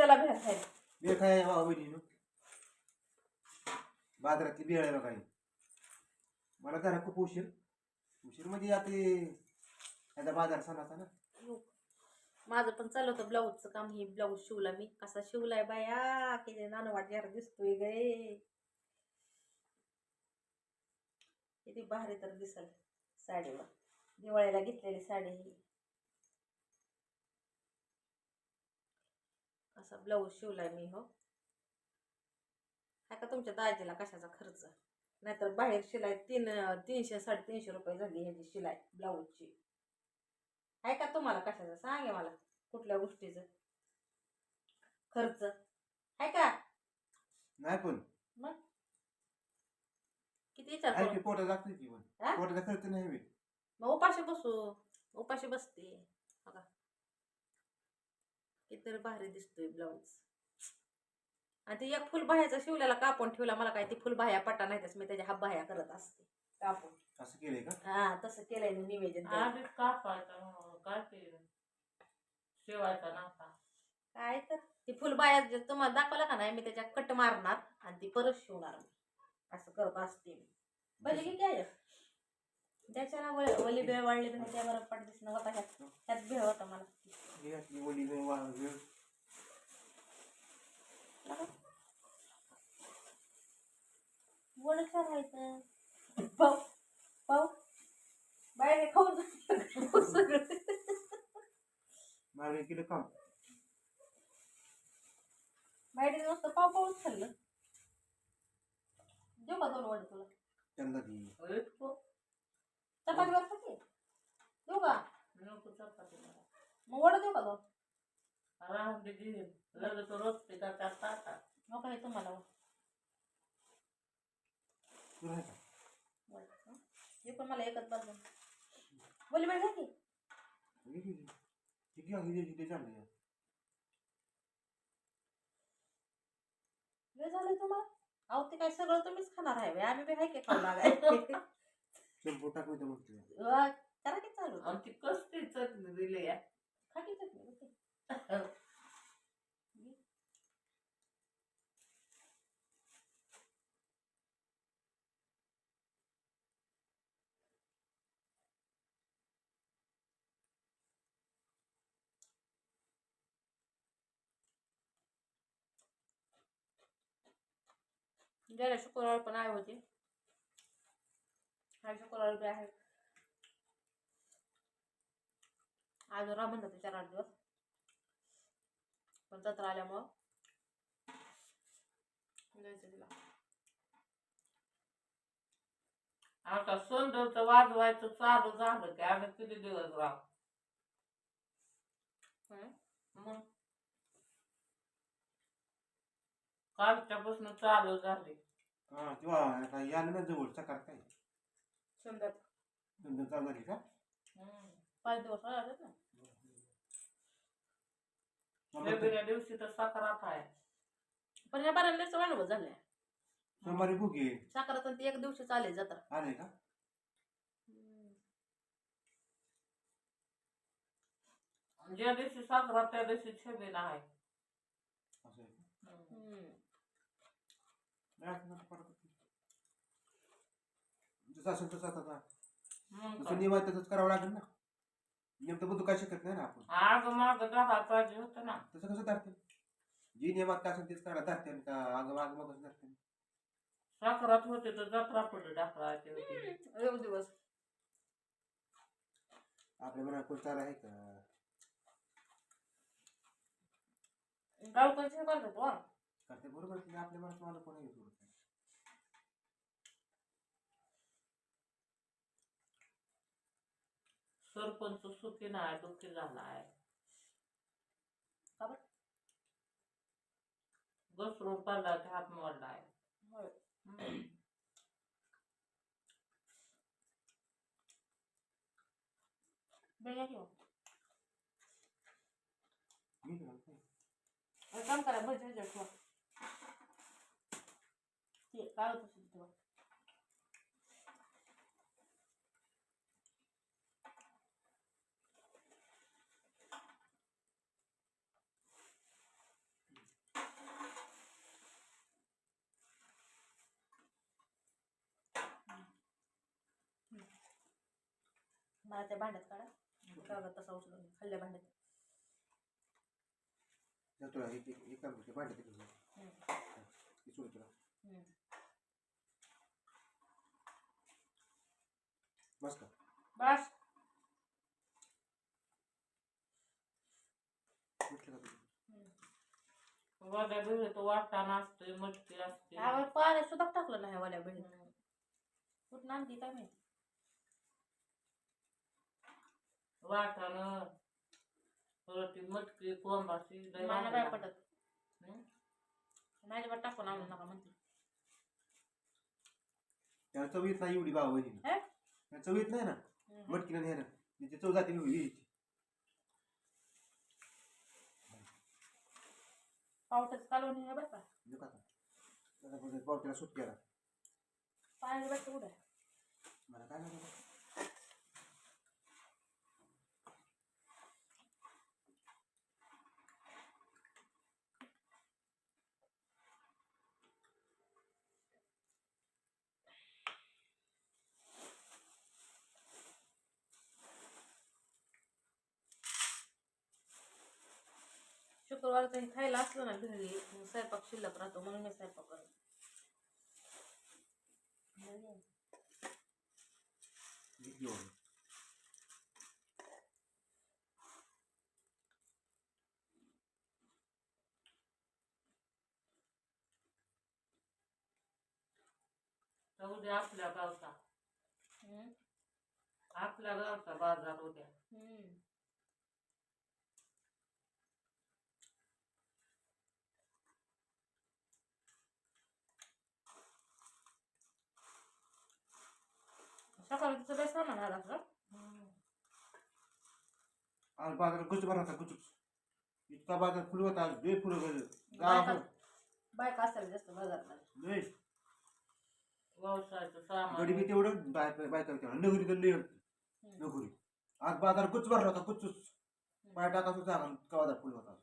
चला भेट खायला. बेळ काय बाबा बहिणीनं? बाजारातली बेळ आहे बघा ही. मला जरा खूप उशीर. उशीर म्हणजे आता याचा बाजार सणाचा ना. हो. माझं पण चालू होतं ब्लाऊजचं काम हे ब्लाऊज शिवला मी. कसा शिवलाय बाया? किती नानवाट यार दिसतोय गे. किती भारी तर दिसल साडीवर. दिवाळीला घेतलेली साडी ही. असा ब्लाऊज शिवलाय मी हो. हा का तुमच्या दाजीला कशाचा खर्च? नाहीतर बाहेर शिलाई तीन तीनशे साडेतीनशे रुपये झाली ह्याची शिलाई ब्लाऊजची. आहे का तुम्हाला कशाचं? सांगे मला कुठल्या गोष्टीचं? खर्च. आहे का? नाही पण. मग? किती विचार करू? पोटा की पण. हा? खर्च नाही. मग उपाशी बसू. उपाशी बसते. बघा. किती भारी दिसतोय ब्लाऊज आणि ते एक फुल बाह्याचा शिवलेला कापून ठेवला मला काय ती फुल बाह्या पट्टा नाही त्याच मी त्याच्या हा बाह्या करत असते. कापून. असं केलंय का? हा तसं केलंय मी निवेदन. आधीच कापायचा काय ते शिवायचा नव्हता. काय तर ती फुलबाया जे तुम्हाला दाखवला का नाही मी त्याच्या कट मारणार आणि ती परत शिवणार मी. असं करत असते मी. भले की काय त्याच्याला वली बेळ वाढली नाही त्या बरं पट दिसणं होता ह्यात ह्यात भेळ होता मला. हे असली वडी वेळ वा- वेळ वड करायचं? पाऊ पाऊ बाहेर खाऊन सगळं. मागे केलं काम बाहेर नुसतं पाव पाऊच खाल्लं. देऊ का दोन वड तुला? त्यांना इतकं चपाती देऊ का? नको चपाती. मग वड देऊ का दोन राहून दे घे लगेच रोजते का त्यात टाका मग काय तुम्हाला आहे का वड, हं? हे पण मला एकच बाजू बोली घ्या की हे घे, घे. हे घे, हे घे, हे चाललंय. वेळ झालंय तुम्हाला अहो ते काय सगळं तुम्हीच खाणार आहे बे. आम्ही बी हाय की खाऊ लागाय तुझ्या. अं, करा की चालू आमची कसली चटणी दिली आहे ओके. गेल्या शुक्रवार पण आहे होती हा शुक्रवार बी आहे आज राम म्हणतात चार आठ दिवस पण जत्रा आल्यामुळं जायचं तिला. आता सुंदरचं वाजवायचं चालू झालं की आम्ही किती दिवस राहू? मग? कालच्यापासून चालू झाले. हा तेव्हा आता यायला ना जवळ सकाळ काय? सुंदर नंतर चालू झाली का? पाच दिवस राहतात ना. वेगवेगळ्या दिवशी तर साखरात आहे पण ह्या बारांनीच वाढवत झालंय सोमवारी बुगे साखरात ती एक दिवशी चालेल जत्रा आले का ज्या दिवशी साखरात त्या दिवशी छबी नाही असं आहे का? हम्म. नाही असं नका पडत. जसं असेल तसं आता मग जसं काय. नियम आहे तसंच करावं लागेल ना नेमकं बुद्धू काय शिकत नाही ना आपण? आग माग दहा पाहिजे होतं ना. तसं कसं धरते जी नियमात काय असेल तेच करा धरते का? आग माग मग कसं धरते साखरात होते तर जत्रा पुढे टाकायची होती. एक दिवस. आपल्या मनात कोण चाल आहे का? गावकडचे करतात वा करते बरोबर आपल्या मनात मला कोण आहे सरपंच सुखी नाही दुःखी झाला आहे का बरं? घसरून पडला हात मोडला आहे काम करा भजी भजी काय होतं मला त्या भांड्यात काढा. कागद तसा उचलून. खाल्ल्या भांड्यात. जा तुला एक एक एक काम करते भांडे तिकडे हम्म. ती सोड तुला. हम्म. बस का? बस. वड्या बिळे तो? वाटाणा असतोय मटकी असते पाण्यात सुद्धा टाकलं नाही वाल्या बिडीत कुठं आणली काय माहिती वाटाणं परत ती मटकी कोंबाची लय मला भारी काय लागते. पटत हं? माझ्या टाकून आणू नका म्हणते त्याला चव येत नाही एवढी भाव बहिणी हे? त्याला चव येत नाही ना. मटकीनं हे ना तिची चव जाते एवढी यायची पावसाचं कालवण हे बरं का नको आता. पावट्याला सुट केला पाण्याचं बरं कुठं मला काय लागलं शुक्रवारचं हे खायला असलं ना घरी स्वयंपाक शिल्लक राहतो म्हणून मी स्वयंपाक करत उद्या आपल्या गावचा. आपल्या गावचा बाजार उद्या हम्म. सकाळी तिचं लय सामान आलं असं आज बाजार गुच भर होता गुचूच इतका बाजार फुल होता आज लय फुलं गेलं बायका गावाकडं बायका असायला जास्त बाजारमध्ये. लय. व्यवसायाचं गडी सामान बी तेवढं बाय बायका तेवढं नगरी तर लय होती. हम्म. नगरी. आज बाजार गुच भरला होता गुचूच पाय टाका सुद्धा जागा इतका बाजार फुल होता.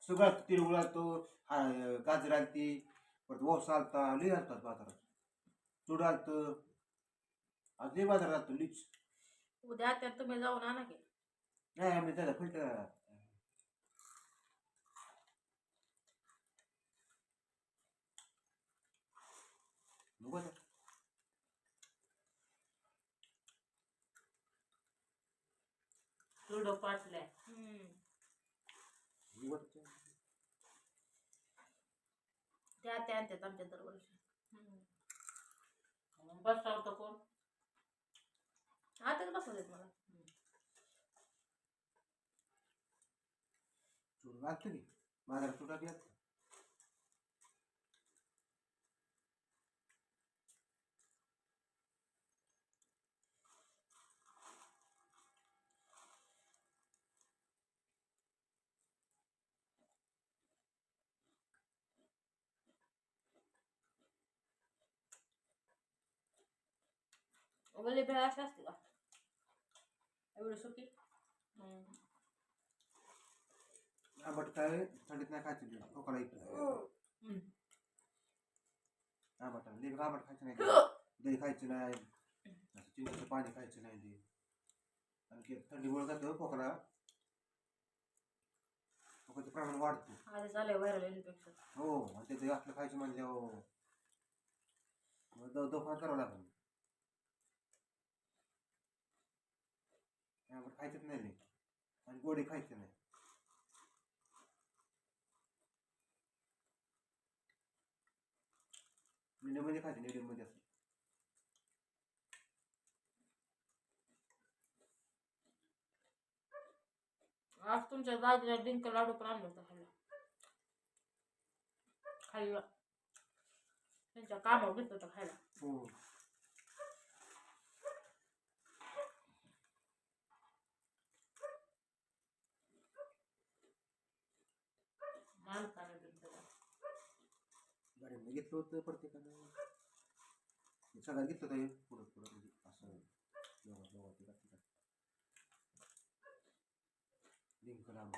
सगळं तिळगुळ आलतो हा- गाजर आलती परत ओस आलता लय आलतात बाजारात. चूड आलतं. आज लय बाजार आलतो लीच उद्या त्यात तुम्ही जाऊन आणा की. नाही आम्ही त्याला फिल्टर नको आता. चुडं पाटल्या. नको आता. त्या त्या आणतात आमच्या दरवर्षी. बसवतं कोण? आताच बसवलेत मला. चूड घालतो की? बाजारात बी भेळ असते का? एवढी सुकी आंबट काय थंडीत नाही खायचं खोकला येतो आंबट लई आंबट खायचं नाही दही खायचं नाही. चिंचेचं पाणी खायचं नाही. आणखी थंडीमुळे जातं खोकला. खोकल्याचं प्रमाण वाढतं. आधी चालू व्हायरल इन्फेक्शन हो आणि त्याचं असलं खायचं म्हणजे हो मग दव दवाखाना करावं लागेल आंबट खायचंच नाही लई. आणि गोडी खायचं नाही. मीडियममध्ये खायचं मीडियममध्ये असं. आज तुमच्या दादीला डिंक लाडू पण आणलं होतं खायला. खायला. त्यांच्या कामावर घेतलं होतं खायला. हो. माणसाने दिलं गाडीमध्ये घेतलं होतं प्रत्येकानं सगळ्यात घेतलं होतं हे पुढं पुढं म्हणजे असं दोघं दोघं तिघं तिघं लिंक लांब